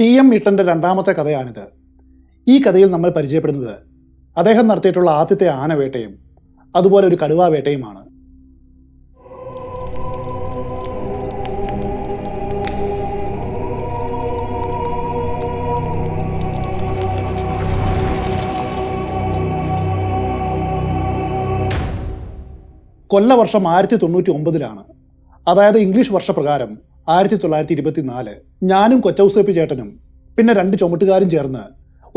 T M ഇട്ടന്റെ രണ്ടാമത്തെ കഥയാണിത്. ഈ കഥയിൽ നമ്മൾ പരിചയപ്പെടുന്നത് അദ്ദേഹം നടത്തിയിട്ടുള്ള ആദ്യത്തെ ആനവേട്ടയും അതുപോലെ ഒരു കടുവാ വേട്ടയുമാണ്. കൊല്ലവർഷം ആയിരത്തി തൊണ്ണൂറ്റി ഒമ്പതിലാണ്. അതായത് ഇംഗ്ലീഷ് വർഷപ്രകാരം ആയിരത്തി തൊള്ളായിരത്തി ഇരുപത്തിനാല് ഞാനും കൊച്ചൗസേപ്പി ചേട്ടനും പിന്നെ രണ്ട് ചുമട്ടുകാരും ചേർന്ന്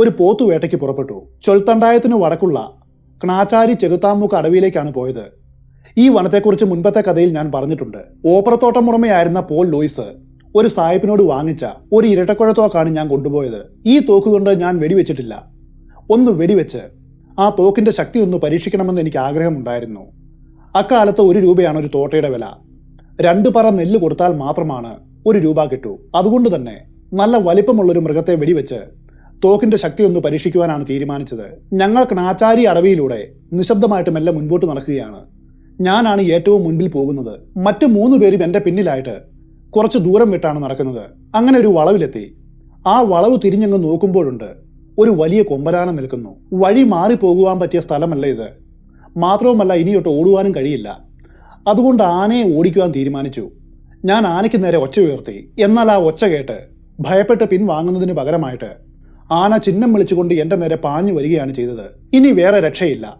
ഒരു പോത്തു വേട്ടയ്ക്ക് പുറപ്പെട്ടു. ചൊൽത്തണ്ടായത്തിന് വടക്കുള്ള ക്ണാചാരി ചെകുത്താമുക്ക് അടവിയിലേക്കാണ് പോയത്. ഈ വനത്തെക്കുറിച്ച് മുൻപത്തെ കഥയിൽ ഞാൻ പറഞ്ഞിട്ടുണ്ട്. ഓപ്പറത്തോട്ടം ഉടമയായിരുന്ന പോൾ ലൂയിസ് ഒരു സായിപ്പിനോട് വാങ്ങിച്ച ഒരു ഇരട്ടക്കുഴത്തോക്കാണ് ഞാൻ കൊണ്ടുപോയത്. ഈ തോക്ക് കൊണ്ട് ഞാൻ വെടിവെച്ചിട്ടില്ല. ഒന്ന് വെടിവെച്ച് ആ തോക്കിന്റെ ശക്തി ഒന്ന് പരീക്ഷിക്കണമെന്ന് എനിക്ക് ആഗ്രഹമുണ്ടായിരുന്നു. അക്കാലത്ത് ഒരു രൂപയാണ് ഒരു തോട്ടയുടെ വില. രണ്ട് പറ നെല്ല് കൊടുത്താൽ മാത്രമാണ് ഒരു രൂപ കിട്ടൂ. അതുകൊണ്ട് തന്നെ നല്ല വലിപ്പമുള്ള ഒരു മൃഗത്തെ വെടിവെച്ച് തോക്കിന്റെ ശക്തി ഒന്ന് പരീക്ഷിക്കുവാനാണ് തീരുമാനിച്ചത്. ഞങ്ങൾ കണാചാരി അടവിയിലൂടെ നിശബ്ദമായിട്ട് മെല്ലെ മുൻപോട്ട് നടക്കുകയാണ്. ഞാനാണ് ഏറ്റവും മുൻപിൽ പോകുന്നത്. മറ്റു മൂന്ന് പേരും എന്റെ പിന്നിലായിട്ട് കുറച്ച് ദൂരം വിട്ടാണ് നടക്കുന്നത്. അങ്ങനെ ഒരു വളവിലെത്തി. ആ വളവ് തിരിഞ്ഞങ്ങ് നോക്കുമ്പോഴുണ്ട് ഒരു വലിയ കൊമ്പരാനം നിൽക്കുന്നു. വഴി മാറി പോകുവാൻ പറ്റിയ സ്ഥലമല്ല ഇത്. മാത്രവുമല്ല ഇനിയൊട്ട് ഓടുവാനും കഴിയില്ല. അതുകൊണ്ട് ആനയെ ഓടിക്കുവാൻ തീരുമാനിച്ചു. ഞാൻ ആനയ്ക്ക് നേരെ ഒച്ച ഉയർത്തി. എന്നാൽ ആ ഒച്ച കേട്ട് ഭയപ്പെട്ട് പിൻവാങ്ങുന്നതിന് പകരമായിട്ട് ആന ചിഹ്നം വിളിച്ചുകൊണ്ട് എന്റെ നേരെ പാഞ്ഞു വരികയാണ് ചെയ്തത്. ഇനി വേറെ രക്ഷയില്ല.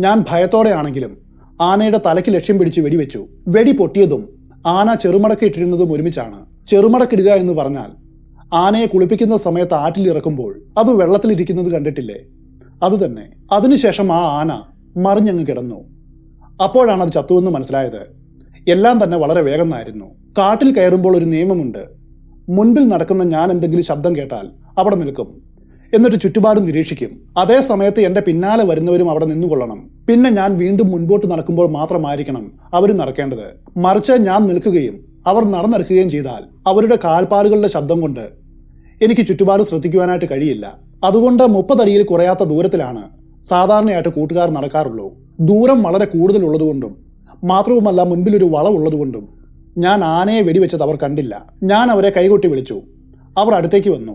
ഞാൻ ഭയത്തോടെയാണെങ്കിലും ആനയുടെ തലയ്ക്ക് ലക്ഷ്യം പിടിച്ച് വെടിവെച്ചു. വെടി പൊട്ടിയതും ആന ചെറുമടക്ക് ഇട്ടിരുന്നതും ഒരുമിച്ചാണ്. ചെറുമടക്കിടുക എന്ന് പറഞ്ഞാൽ ആനയെ കുളിപ്പിക്കുന്ന സമയത്ത് ആറ്റിലിറക്കുമ്പോൾ അത് വെള്ളത്തിലിരിക്കുന്നത് കണ്ടിട്ടില്ലേ? അതുതന്നെ. അതിനുശേഷം ആ ആന മറിഞ്ഞങ്ങ് കിടന്നു. അപ്പോഴാണ് അത് ചത്തുവെന്ന് മനസ്സിലായത്. എല്ലാം തന്നെ വളരെ വേഗമായിരുന്നു കാട്ടിൽ കയറുമ്പോൾ ഒരു നിയമമുണ്ട്. മുൻപിൽ നടക്കുന്ന ഞാൻ എന്തെങ്കിലും ശബ്ദം കേട്ടാൽ അവിടെ നിൽക്കും. എന്നിട്ട് ചുറ്റുപാടും നിരീക്ഷിക്കും. അതേ സമയത്ത് എന്റെ പിന്നാലെ വരുന്നവരും അവിടെ നിന്നുകൊള്ളണം. പിന്നെ ഞാൻ വീണ്ടും മുൻപോട്ട് നടക്കുമ്പോൾ മാത്രമായിരിക്കണം അവർ നടക്കേണ്ടത്. മറിച്ച് ഞാൻ നിൽക്കുകയും അവർ നടന്നെടുക്കുകയും ചെയ്താൽ അവരുടെ കാൽപ്പാടുകളുടെ ശബ്ദം കൊണ്ട് എനിക്ക് ചുറ്റുപാട് ശ്രദ്ധിക്കുവാനായിട്ട് കഴിയില്ല. അതുകൊണ്ട് മുപ്പതടിയിൽ കുറയാത്ത ദൂരത്തിലാണ് സാധാരണയായിട്ട് കൂട്ടുകാർ നടക്കാറുള്ളൂ. ദൂരം വളരെ കൂടുതലുള്ളതുകൊണ്ടും മാത്രവുമല്ല മുൻപിലൊരു വളവുള്ളതുകൊണ്ടും ഞാൻ ആനയെ വെടിവെച്ചത് അവർ കണ്ടില്ല. ഞാൻ അവരെ കൈകൊട്ടി വിളിച്ചു. അവർ അടുത്തേക്ക് വന്നു.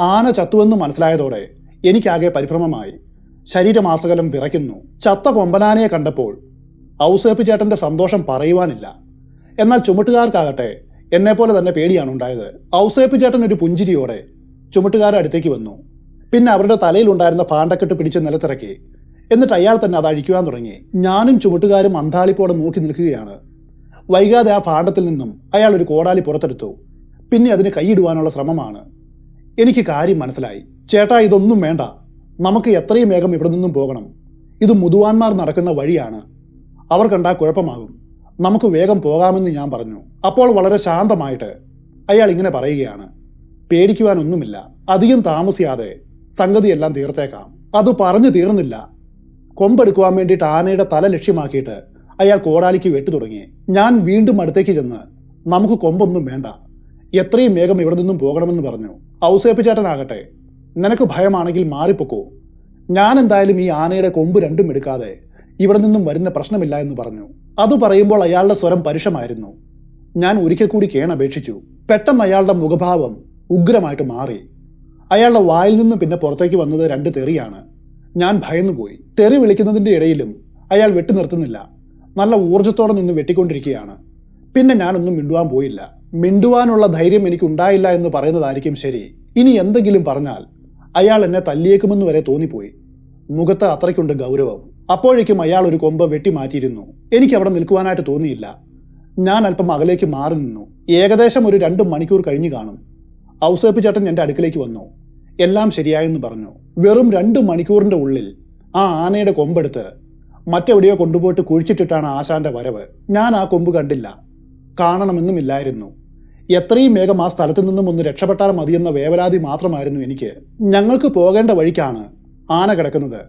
ആന ചത്തുവെന്ന് മനസ്സിലായതോടെ എനിക്കാകെ പരിഭ്രമമായി. ശരീരമാസകലം വിറയ്ക്കുന്നു. ചത്ത കൊമ്പനാനയെ കണ്ടപ്പോൾ ഔസേപ്പ് ചേട്ടന്റെ സന്തോഷം പറയുവാനില്ല. എന്നാൽ ചുമട്ടുകാർക്കാകട്ടെ എന്നെപ്പോലെ തന്നെ പേടിയാണ് ഉണ്ടായത്. ഔസേപ്പ് ചേട്ടൻ ഒരു പുഞ്ചിരിയോടെ ചുമട്ടുകാരുടെ അടുത്തേക്ക് വന്നു. പിന്നെ അവരുടെ തലയിലുണ്ടായിരുന്ന പാണ്ടക്കെട്ട് പിടിച്ച് നിലത്തിറക്കി. എന്നിട്ട് അയാൾ തന്നെ അത് അഴിക്കുവാൻ തുടങ്ങി. ഞാനും ചുവട്ടുകാരും അന്താളിപ്പോടെ നോക്കി നിൽക്കുകയാണ്. വൈകാതെ ആ പാണ്ടത്തിൽ നിന്നും അയാൾ ഒരു കോടാലി പുറത്തെടുത്തു. പിന്നെ അതിന് കൈയിടുവാനുള്ള ശ്രമമാണ്. എനിക്ക് കാര്യം മനസ്സിലായി. ചേട്ടാ ഇതൊന്നും വേണ്ട. നമുക്ക് എത്രയും വേഗം ഇവിടെ നിന്നും പോകണം. ഇത് മുതുവാന്മാർ നടക്കുന്ന വഴിയാണ്. അവർ കണ്ടാൽ കുഴപ്പമാകും. നമുക്ക് വേഗം പോകാമെന്ന് ഞാൻ പറഞ്ഞു. അപ്പോൾ വളരെ ശാന്തമായിട്ട് അയാൾ ഇങ്ങനെ പറയുകയാണ്. പേടിക്കുവാനൊന്നുമില്ല. അധികം താമസിയാതെ സംഗതിയെല്ലാം തീർത്തേക്കാം. അത് പറഞ്ഞു തീർന്നില്ല. കൊമ്പെടുക്കുവാൻ വേണ്ടിയിട്ട് ആനയുടെ തല ലക്ഷ്യമാക്കിയിട്ട് അയാൾ കോടാലിക്ക് വെട്ടു തുടങ്ങി. ഞാൻ വീണ്ടും അടുത്തേക്ക് ചെന്ന് നമുക്ക് കൊമ്പൊന്നും വേണ്ട. എത്രയും വേഗം ഇവിടെ നിന്നും പോകണമെന്ന് പറഞ്ഞു. ഔസേപ്പ് ചേട്ടനാകട്ടെ നിനക്ക് ഭയമാണെങ്കിൽ മാറിപ്പൊക്കോ. ഞാൻ എന്തായാലും ഈ ആനയുടെ കൊമ്പ് രണ്ടും എടുക്കാതെ ഇവിടെ നിന്നും വരുന്ന പ്രശ്നമില്ല എന്ന് പറഞ്ഞു. അത് പറയുമ്പോൾ അയാളുടെ സ്വരം പരുഷമായിരുന്നു. ഞാൻ ഒരിക്കൽ കൂടി കേണപേക്ഷിച്ചു. പെട്ടെന്ന് അയാളുടെ മുഖഭാവം ഉഗ്രമായിട്ട് മാറി. അയാളുടെ വായിൽ നിന്ന് പിന്നെ പുറത്തേക്ക് വന്നത് രണ്ട് തെറിയാണ്. ഞാൻ ഭയന്നുപോയി. തെറി വിളിക്കുന്നതിന്റെ ഇടയിലും അയാൾ വെട്ടി നിർത്തുന്നില്ല. നല്ല ഊർജത്തോടെ നിന്ന് വെട്ടിക്കൊണ്ടിരിക്കുകയാണ്. പിന്നെ ഞാനൊന്നും മിണ്ടുവാൻ പോയില്ല. മിണ്ടുവാനുള്ള ധൈര്യം എനിക്ക് ഉണ്ടായില്ല എന്ന് പറയുന്നതായിരിക്കും ശരി. ഇനി എന്തെങ്കിലും പറഞ്ഞാൽ അയാൾ എന്നെ തല്ലിയേക്കുമെന്ന് വരെ തോന്നിപ്പോയി. മുഖത്ത് അത്രയ്ക്കുണ്ട് ഗൗരവം. അപ്പോഴേക്കും അയാൾ ഒരു കൊമ്പ് വെട്ടി മാറ്റിയിരുന്നു. എനിക്ക് അവിടെ നിൽക്കുവാനായിട്ട് തോന്നിയില്ല. ഞാൻ അല്പം അകലേക്ക് മാറി നിന്നു. ഏകദേശം ഒരു രണ്ട് മണിക്കൂർ കഴിഞ്ഞു കാണും. ഔസേപ്പ് ചേട്ടൻ എന്റെ അടുക്കലേക്ക് വന്നു. എല്ലാം ശരിയായെന്ന് പറഞ്ഞു. വെറും രണ്ട് മണിക്കൂറിന്റെ ഉള്ളിൽ ആ ആനയുടെ കൊമ്പെടുത്ത് മറ്റെവിടെയോ കൊണ്ടുപോയിട്ട് കുഴിച്ചിട്ടിട്ടാണ് ആശാന്റെ വരവ്. ഞാൻ ആ കൊമ്പ് കണ്ടില്ല. കാണണമെന്നുമില്ലായിരുന്നു എത്രയും വേഗം ആ സ്ഥലത്തു നിന്നും ഒന്ന് രക്ഷപ്പെട്ടാൽ മതിയെന്ന വേവലാതി മാത്രമായിരുന്നു എനിക്ക്. ഞങ്ങൾക്ക് പോകേണ്ട വഴിക്കാണ് ആന കിടക്കുന്നത്.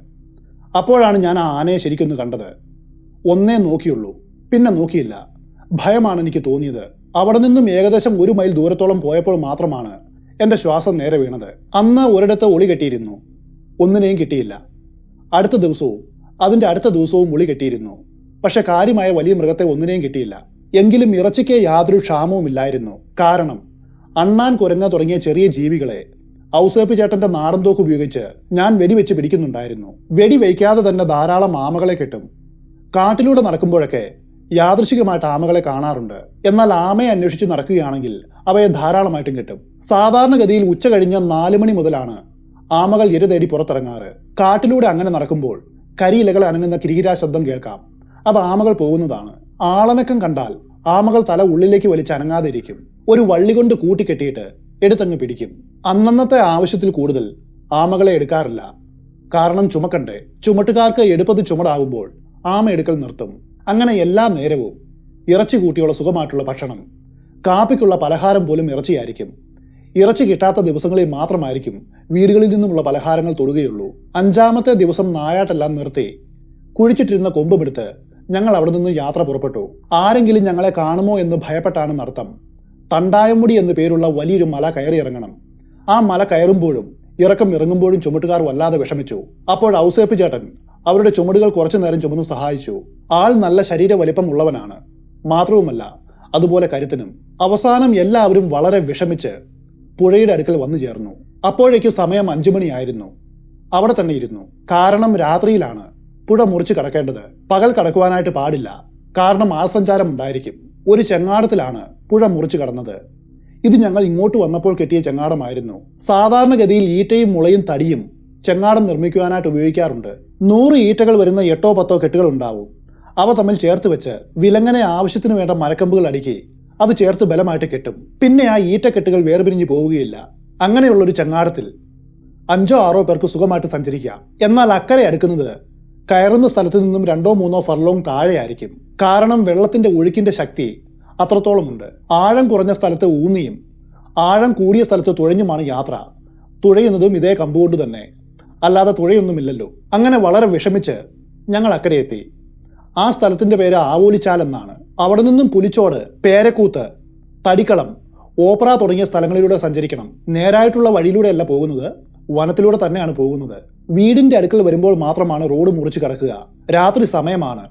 അപ്പോഴാണ് ഞാൻ ആ ആനയെ ശരിക്കൊന്ന് കണ്ടത്. ഒന്നേ നോക്കിയുള്ളൂ. പിന്നെ നോക്കിയില്ല. ഭയമാണ് എനിക്ക് തോന്നിയത്. അവിടെ നിന്നും ഏകദേശം ഒരു മൈൽ ദൂരത്തോളം പോയപ്പോൾ മാത്രമാണ് എന്റെ ശ്വാസം നേരെ വീണത്. അന്ന് ഒരിടത്ത് ഒളി കെട്ടിയിരുന്നു. ഒന്നിനെയും കിട്ടിയില്ല. അടുത്ത ദിവസവും അതിന്റെ അടുത്ത ദിവസവും ഒളി കെട്ടിയിരുന്നു. പക്ഷെ കാര്യമായ വലിയ മൃഗത്തെ ഒന്നിനെയും കിട്ടിയില്ല. എങ്കിലും ഇറച്ചിക്ക് യാതൊരു ക്ഷാമവും ഇല്ലായിരുന്നു. കാരണം അണ്ണാൻ കുരങ്ങ തുടങ്ങിയ ചെറിയ ജീവികളെ ഔസേപ്പ് ചേട്ടന്റെ നാടൻ തോക്ക് ഉപയോഗിച്ച് ഞാൻ വെടിവെച്ച് പിടിക്കുന്നുണ്ടായിരുന്നു. വെടി വയ്ക്കാതെ തന്നെ ധാരാളം ആമകളെ കിട്ടും. കാട്ടിലൂടെ നടക്കുമ്പോഴൊക്കെ യാദൃശികമായിട്ട് ആമകളെ കാണാറുണ്ട്. എന്നാൽ ആമയെ അന്വേഷിച്ച് നടക്കുകയാണെങ്കിൽ അവയെ ധാരാളമായിട്ടും കിട്ടും. സാധാരണഗതിയിൽ ഉച്ച കഴിഞ്ഞ നാല് മണി മുതലാണ് ആമകൾ ഇര തേടി പുറത്തിറങ്ങാറ്. കാട്ടിലൂടെ അങ്ങനെ നടക്കുമ്പോൾ കരിയിലകൾ അനങ്ങുന്ന കിരീരാ ശബ്ദം കേൾക്കാം. അത് ആമകൾ പോകുന്നതാണ്. ആളനക്കം കണ്ടാൽ ആമകൾ തല ഉള്ളിലേക്ക് വലിച്ച് അനങ്ങാതിരിക്കും. ഒരു വള്ളി കൊണ്ട് കൂട്ടിക്കെട്ടിയിട്ട് എടുത്തങ്ങ് പിടിക്കും. അന്നന്നത്തെ ആവശ്യത്തിൽ കൂടുതൽ ആമകളെ എടുക്കാറില്ല. കാരണം ചുമക്കണ്ടേ? ചുമട്ടുകാർക്ക് എടുപ്പത് ചുമടാകുമ്പോൾ ആമ എടുക്കൽ നിർത്തും. അങ്ങനെ എല്ലാ നേരവും ഇറച്ചി കൂട്ടിയുള്ള സുഖമായിട്ടുള്ള ഭക്ഷണം കാപ്പിക്കുള്ള പലഹാരം പോലും ഇറച്ചിയായിരിക്കും. ഇറച്ചി കിട്ടാത്ത ദിവസങ്ങളിൽ മാത്രമായിരിക്കും വീടുകളിൽ നിന്നുമുള്ള പലഹാരങ്ങൾ തൊടുകയുള്ളൂ. അഞ്ചാമത്തെ ദിവസം നായാട്ടെല്ലാം നിർത്തി കുഴിച്ചിട്ടിരുന്ന കൊമ്പുമെടുത്ത് ഞങ്ങൾ അവിടെ നിന്ന് യാത്ര പുറപ്പെട്ടു. ആരെങ്കിലും ഞങ്ങളെ കാണുമോ എന്ന് ഭയപ്പെട്ടാണ് നടത്തം തണ്ടായമുടി എന്നു പേരുള്ള വലിയൊരു മല കയറി ഇറങ്ങണം. ആ മല കയറുമ്പോഴും ഇറക്കം ഇറങ്ങുമ്പോഴും ചുമട്ടുകാർ വല്ലാതെ വിഷമിച്ചു. അപ്പോൾ ഔസേപ്പ് ചേട്ടൻ അവരുടെ ചുമടുകൾ കുറച്ചു നേരം ചുമന്ന് സഹായിച്ചു. ആൾ നല്ല ശരീര വലിപ്പം ഉള്ളവനാണ് മാത്രവുമല്ല അതുപോലെ കരുത്തനും. അവസാനം എല്ലാവരും വളരെ വിഷമിച്ച് പുഴയുടെ അടുക്കൽ വന്നു ചേർന്നു. അപ്പോഴേക്കും സമയം അഞ്ചു മണിയായിരുന്നു. അവിടെ തന്നെ ഇരുന്നു. കാരണം രാത്രിയിലാണ് പുഴ മുറിച്ച് കടക്കേണ്ടത്. പകൽ കടക്കുവാനായിട്ട് പാടില്ല. കാരണം ആൾസഞ്ചാരം ഉണ്ടായിരിക്കും. ഒരു ചെങ്ങാടത്തിലാണ് പുഴ മുറിച്ച് കടന്നത്. ഇത് ഞങ്ങൾ ഇങ്ങോട്ട് വന്നപ്പോൾ കെട്ടിയ ചെങ്ങാടമായിരുന്നു. സാധാരണഗതിയിൽ ഈറ്റയും മുളയും തടിയും ചെങ്ങാടം നിർമ്മിക്കുവാനായിട്ട് ഉപയോഗിക്കാറുണ്ട്. നൂറ് ഈറ്റകൾ വരുന്ന എട്ടോ പത്തോ കെട്ടുകൾ ഉണ്ടാവും. അവ തമ്മിൽ ചേർത്ത് വെച്ച് വിലങ്ങനെ ആവശ്യത്തിന് വേണ്ട മരക്കമ്പുകൾ അടുക്കി അത് ചേർത്ത് ബലമായിട്ട് കെട്ടും. പിന്നെ ആ ഈറ്റക്കെട്ടുകൾ വേർപിരിഞ്ഞു പോവുകയില്ല. അങ്ങനെയുള്ളൊരു ചങ്ങാടത്തിൽ അഞ്ചോ ആറോ പേർക്ക് സുഖമായിട്ട് സഞ്ചരിക്കാം. എന്നാൽ അക്കരെ അടുക്കുന്നത് കയറുന്ന സ്ഥലത്ത് നിന്നും രണ്ടോ മൂന്നോ ഫർലോങ് താഴെയായിരിക്കും. കാരണം വെള്ളത്തിന്റെ ഒഴുക്കിന്റെ ശക്തി അത്രത്തോളമുണ്ട്. ആഴം കുറഞ്ഞ സ്ഥലത്ത് ഊന്നിയും ആഴം കൂടിയ സ്ഥലത്ത് തുഴഞ്ഞുമാണ് യാത്ര. തുഴയുന്നതും ഇതേ കമ്പുകൊണ്ട് തന്നെ. അല്ലാതെ തുഴയൊന്നുമില്ലല്ലോ. അങ്ങനെ വളരെ വിഷമിച്ച് ഞങ്ങൾ അക്കരെ എത്തി ആ സ്ഥലത്തിന്റെ പേര് ആവോലിച്ചാൽ എന്നാണ് അവിടെ നിന്നും പുലിച്ചോട് പേരക്കൂത്ത് തടിക്കളം ഓപ്ര തുടങ്ങിയ സ്ഥലങ്ങളിലൂടെ സഞ്ചരിക്കണം. നേരായിട്ടുള്ള വഴിയിലൂടെയല്ല പോകുന്നത് വനത്തിലൂടെ തന്നെയാണ് പോകുന്നത്. വീടിന്റെ അടുക്കൽ വരുമ്പോൾ മാത്രമാണ് റോഡ് മുറിച്ച് കിടക്കുക. രാത്രി സമയമാണ്.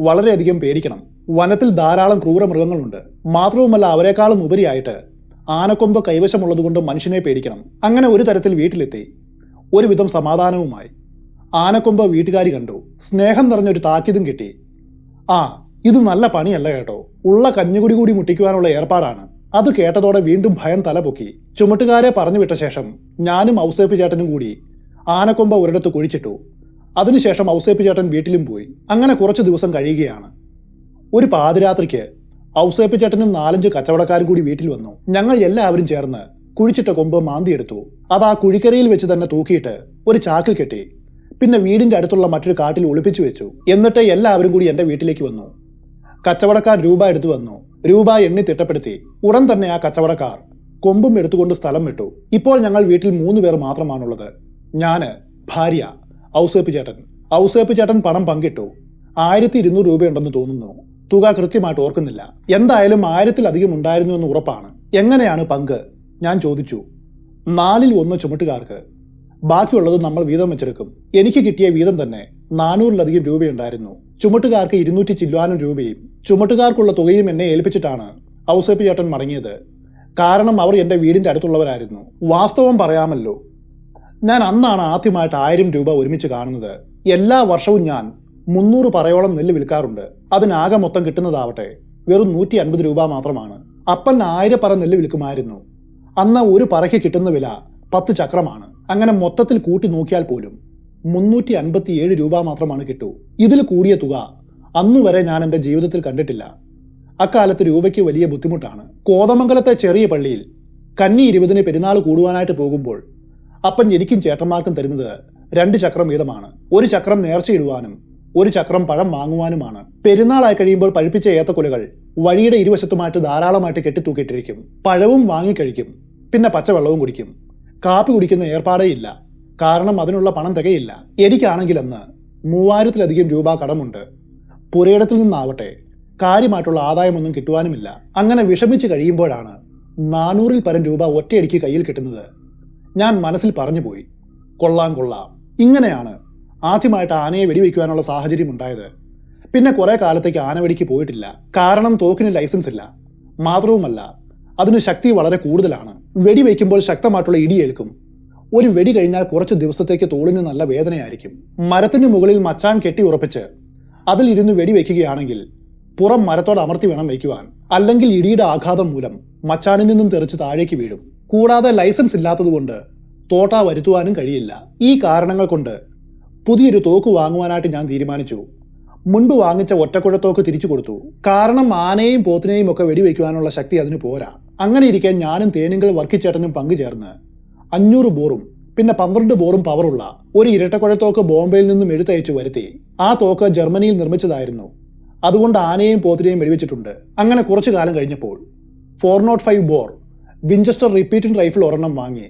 വളരെയധികം പേടിക്കണം. വനത്തിൽ ധാരാളം ക്രൂര മൃഗങ്ങളുണ്ട് മാത്രവുമല്ല അവരെക്കാളും ഉപരിയായിട്ട് ആനക്കൊമ്പ് കൈവശമുള്ളതുകൊണ്ട് മനുഷ്യനെ പേടിക്കണം. അങ്ങനെ ഒരു തരത്തിൽ വീട്ടിലെത്തി. ഒരുവിധം സമാധാനവുമായി. ആനക്കൊമ്പ് വീട്ടുകാരി കണ്ടു. സ്നേഹം നിറഞ്ഞൊരു താക്കീതും കിട്ടി. ആ ഇത് നല്ല പണിയല്ല കേട്ടോ. ഉള്ള കഞ്ഞുകുടി കൂടി മുട്ടിക്കുവാനുള്ള ഏർപ്പാടാണ്. അത് കേട്ടതോടെ വീണ്ടും ഭയം തലപൊക്കി. ചുമട്ടുകാരെ പറഞ്ഞു വിട്ട ശേഷം ഞാനും ഔസേപ്പ് ചേട്ടനും കൂടി ആനക്കൊമ്പ ഒരിടത്ത് കുഴിച്ചിട്ടു. അതിനുശേഷം ഔസേപ്പ് ചേട്ടൻ വീട്ടിലും പോയി. അങ്ങനെ കുറച്ച് ദിവസം കഴിയുകയാണ്. ഒരു പാതിരാത്രിക്ക് ഔസേപ്പ് ചേട്ടനും നാലഞ്ച് കച്ചവടക്കാരും കൂടി വീട്ടിൽ വന്നു. ഞങ്ങൾ എല്ലാവരും ചേർന്ന് കുഴിച്ചിട്ട കൊമ്പ് മാന്തിയെടുത്തു അത് ആ കുഴിക്കരയിൽ വെച്ച് തന്നെ തൂക്കിയിട്ട് ഒരു ചാക്കിൽ കെട്ടി. പിന്നെ വീടിന്റെ അടുത്തുള്ള മറ്റൊരു കാട്ടിൽ ഒളിപ്പിച്ചു വെച്ചു. എന്നിട്ട് എല്ലാവരും കൂടി എന്റെ വീട്ടിലേക്ക് വന്നു. കച്ചവടക്കാർ രൂപ എടുത്തു വന്നു. രൂപ എണ്ണി തിട്ടപ്പെടുത്തി. ഉടൻ തന്നെ ആ കച്ചവടക്കാർ കൊമ്പും എടുത്തുകൊണ്ട് സ്ഥലം വിട്ടു. ഇപ്പോൾ ഞങ്ങൾ വീട്ടിൽ മൂന്ന് പേർ മാത്രമാണുള്ളത്. ഞാൻ ഭാര്യ ഔസേപ്പ് ചേട്ടൻ. ഔസേപ്പ് ചേട്ടൻ പണം പങ്കിട്ടു. ആയിരത്തി ഇരുന്നൂറ് രൂപയുണ്ടെന്ന് തോന്നുന്നു. തുക കൃത്യമായിട്ട് ഓർക്കുന്നില്ല. എന്തായാലും ആയിരത്തിലധികം ഉണ്ടായിരുന്നു എന്ന് ഉറപ്പാണ്. എങ്ങനെയാണ് പങ്ക്? ഞാൻ ചോദിച്ചു നാലിൽ ഒന്ന് ചുമട്ടുകാർക്ക് ബാക്കിയുള്ളത് നമ്മൾ വീതം വെച്ചെടുക്കും. എനിക്ക് കിട്ടിയ വീതം തന്നെ നാനൂറിലധികം രൂപയുണ്ടായിരുന്നു. ചുമട്ടുകാർക്ക് ഇരുന്നൂറ്റി ചില്ലാനും രൂപയും ചുമട്ടുകാർക്കുള്ള തുകയും എന്നെ ഏൽപ്പിച്ചിട്ടാണ് ഔസേപ്പ് ചേട്ടൻ മടങ്ങിയത്. കാരണം അവർ എന്റെ വീടിന്റെ അടുത്തുള്ളവരായിരുന്നു. വാസ്തവം പറയാമല്ലോ. ഞാൻ അന്നാണ് ആദ്യമായിട്ട് ആയിരം രൂപ ഒരുമിച്ച് കാണുന്നത്. എല്ലാ വർഷവും ഞാൻ മുന്നൂറ് പറയോളം നെല്ല് വിൽക്കാറുണ്ട്. അതിനാകെ മൊത്തം കിട്ടുന്നതാവട്ടെ വെറും നൂറ്റി അൻപത് രൂപ മാത്രമാണ്. അപ്പൻ ആയിരപ്പറ നെല്ല് വിൽക്കുമായിരുന്നു. അന്ന് ഒരു പറയ്ക്ക് കിട്ടുന്ന വില പത്ത് ചക്രമാണ്. അങ്ങനെ മൊത്തത്തിൽ കൂട്ടി നോക്കിയാൽ പോലും മുന്നൂറ്റി അൻപത്തിയേഴ് രൂപ മാത്രമാണ് കിട്ടൂ. ഇതിൽ കൂടിയ തുക അന്നുവരെ ഞാൻ എന്റെ ജീവിതത്തിൽ കണ്ടിട്ടില്ല. അക്കാലത്ത് രൂപയ്ക്ക് വലിയ ബുദ്ധിമുട്ടാണ്. കോതമംഗലത്തെ ചെറിയ പള്ളിയിൽ കന്നി ഇരുപതിന് പെരുന്നാൾ കൂടുവാനായിട്ട് പോകുമ്പോൾ അപ്പൻ എനിക്കും ചേട്ടന്മാർക്കും തരുന്നത് രണ്ട് ചക്രം വീതമാണ്. ഒരു ചക്രം നേർച്ചയിടുവാനും ഒരു ചക്രം പഴം വാങ്ങുവാനുമാണ്. പെരുന്നാളായി കഴിയുമ്പോൾ പഴുപ്പിച്ച ഏത്തക്കുലകൾ വഴിയുടെ ഇരുവശത്തുമായിട്ട് ധാരാളമായിട്ട് കെട്ടിത്തൂക്കിയിട്ടിരിക്കും. പഴവും വാങ്ങിക്കഴിക്കും പിന്നെ പച്ചവെള്ളവും കുടിക്കും. കാപ്പി കുടിക്കുന്ന ഏർപ്പാടേ ഇല്ല. കാരണം അതിനുള്ള പണം തികയില്ല. എനിക്കാണെങ്കിൽ അന്ന് മൂവായിരത്തിലധികം രൂപ കടമുണ്ട്. പുരയിടത്തിൽ നിന്നാവട്ടെ. കാര്യമായിട്ടുള്ള ആദായമൊന്നും കിട്ടുവാനുമില്ല. അങ്ങനെ വിഷമിച്ച് കഴിയുമ്പോഴാണ് നാനൂറിൽ പരം രൂപ ഒറ്റയടിക്ക് കയ്യിൽ കിട്ടുന്നത്. ഞാൻ മനസ്സിൽ പറഞ്ഞുപോയി. കൊള്ളാം കൊള്ളാം. ഇങ്ങനെയാണ് ആദ്യമായിട്ട് ആനയെ വെടിവെക്കുവാനുള്ള സാഹചര്യം ഉണ്ടായത്. പിന്നെ കുറെ കാലത്തേക്ക് ആന വെടിക്ക് പോയിട്ടില്ല. കാരണം തോക്കിന് ലൈസൻസ് ഇല്ല. മാത്രവുമല്ല അതിന് ശക്തി വളരെ കൂടുതലാണ്. വെടിവെക്കുമ്പോൾ ശക്തമായിട്ടുള്ള ഇടിയേൽക്കും ഒരു വെടി കഴിഞ്ഞാൽ കുറച്ച് ദിവസത്തേക്ക് തോളിന് നല്ല വേദനയായിരിക്കും. മരത്തിന് മുകളിൽ മച്ചാൻ കെട്ടി ഉറപ്പിച്ച് അതിൽ ഇരുന്ന് വെടി വയ്ക്കുകയാണെങ്കിൽ പുറം മരത്തോട് അമർത്തി വേണം വയ്ക്കുവാൻ. അല്ലെങ്കിൽ ഇടിയുടെ ആഘാതം മൂലം മച്ചാനിൽ നിന്നും തെറിച്ച് താഴേക്ക് വീഴും. കൂടാതെ ലൈസൻസ് ഇല്ലാത്തതുകൊണ്ട് തോട്ട വരുത്തുവാനും കഴിയില്ല. ഈ കാരണങ്ങൾ കൊണ്ട് പുതിയൊരു തോക്ക് വാങ്ങുവാനായിട്ട് ഞാൻ തീരുമാനിച്ചു. മുൻപ് വാങ്ങിച്ച ഒറ്റക്കുഴത്തോക്ക് തിരിച്ചു കൊടുത്തു. കാരണം ആനയെയും പോത്തിനെയും ഒക്കെ വെടിവെക്കുവാനുള്ള ശക്തി അതിന് പോരാ. അങ്ങനെ ഇരിക്കെ ഞാനും തേനുങ്കൽ വർക്കിച്ചേട്ടനും പങ്കുചേർന്ന് അഞ്ഞൂറ് ബോറും പിന്നെ പന്ത്രണ്ട് ബോറും പവറുള്ള ഒരു ഇരട്ടക്കുഴത്തോക്ക് ബോംബെയിൽ നിന്നും എഴുത്തയച്ചു വരുത്തി. ആ തോക്ക് ജർമ്മനിയിൽ നിർമ്മിച്ചതായിരുന്നു. അതുകൊണ്ട് ആനയെയും പോത്തിനെയും വെടിവെച്ചിട്ടുണ്ട്. അങ്ങനെ കുറച്ചു കാലം കഴിഞ്ഞപ്പോൾ four nought five bore Winchester repeating rifle ഒരെണ്ണം വാങ്ങി.